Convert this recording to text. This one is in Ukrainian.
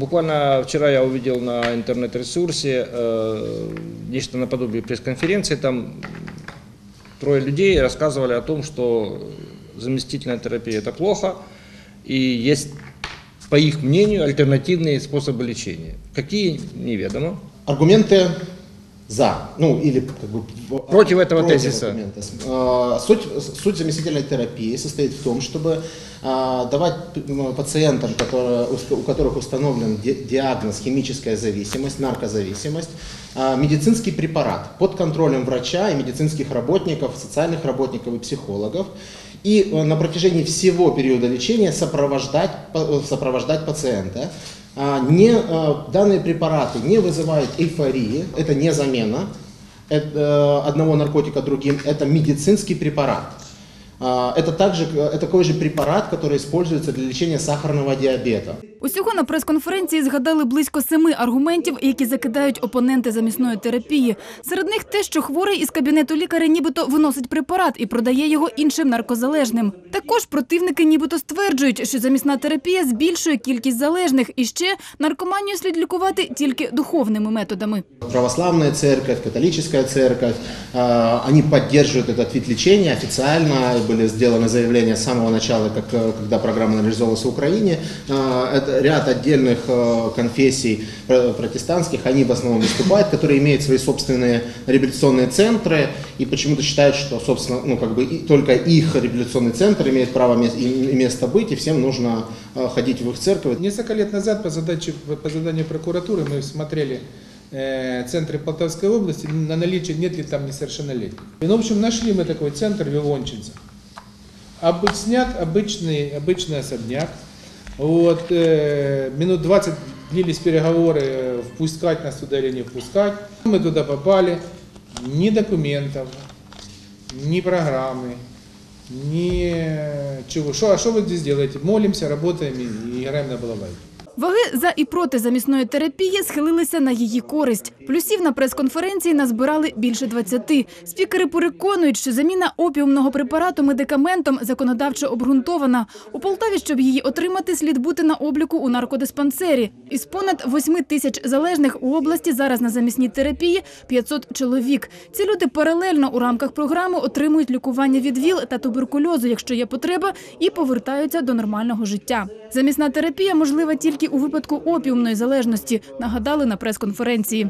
Буквально вчера я увидел на интернет-ресурсе э, нечто наподобие пресс-конференции. Там трое людей рассказывали о том, что заместительная терапия это плохо, и есть, по их мнению, альтернативные способы лечения. Какие, неведомо. Аргументы за, ну или как бы Против этого тезиса. аргумента. А, Суть, суть заместительной терапии состоит в том, чтобы а, давать пациентам, которые, у которых установлен ди- диагноз химическая зависимость, наркозависимость, а, медицинский препарат под контролем врача и медицинских работников, социальных работников и психологов. И э, на протяжении всего периода лечения сопровождать, э, сопровождать пациента. А, Не, э, данные препараты не вызывают эйфории, это не замена это, э, одного наркотика другим, это медицинский препарат. А, Это также э, это такой же препарат, который используется для лечения сахарного диабета. Усього на прес-конференції згадали близько семи аргументів, які закидають опоненти замісної терапії. Серед них те, що хворий із кабінету лікаря нібито виносить препарат і продає його іншим наркозалежним. Також противники нібито стверджують, що замісна терапія збільшує кількість залежних і ще наркоманію слід лікувати тільки духовними методами. Православная церковь, католическая церковь, а, они поддерживают этот вид лечения официально, Были сделаны заявления с самого начала, как, э, когда программа реализовывалась в Украине. А, Это ряд отдельных э, конфессий про- протестантских, они в основном выступают, которые имеют свои собственные реабилитационные центры и почему-то считают, что, собственно, ну, как бы только их реабилитационный центр имеет право мес- и- и место быть, и всем нужно э, ходить в их церковь. Несколько лет назад по, задаче, по заданию прокуратуры мы смотрели э, центры Полтавской области на наличие, нет ли там несовершеннолетних. И, ну, в общем, нашли мы такой центр в Ивончинце. Обы- снят обычный, обычный особняк. Вот, э, минут 20 длились переговоры, э, впускать нас туда или не впускать. Мы туда попали, ни документов, ни программы, ни чего. Шо, а что вы здесь делаете? Молимся, работаем и, и играем на балалайке. Ваги за і проти замісної терапії схилилися на її користь. Плюсів на прес-конференції назбирали більше 20. Спікери переконують, що заміна опіумного препарату медикаментом законодавчо обґрунтована. У Полтаві, щоб її отримати, слід бути на обліку у наркодиспансері. Із понад 8 тисяч залежних у області зараз на замісній терапії 500 чоловік. Ці люди паралельно у рамках програми отримують лікування від ВІЛ та туберкульозу, якщо є потреба, і повертаються до нормального життя. Замісна терапія можлива тільки у випадку опіумної залежності, нагадали на прес-конференції.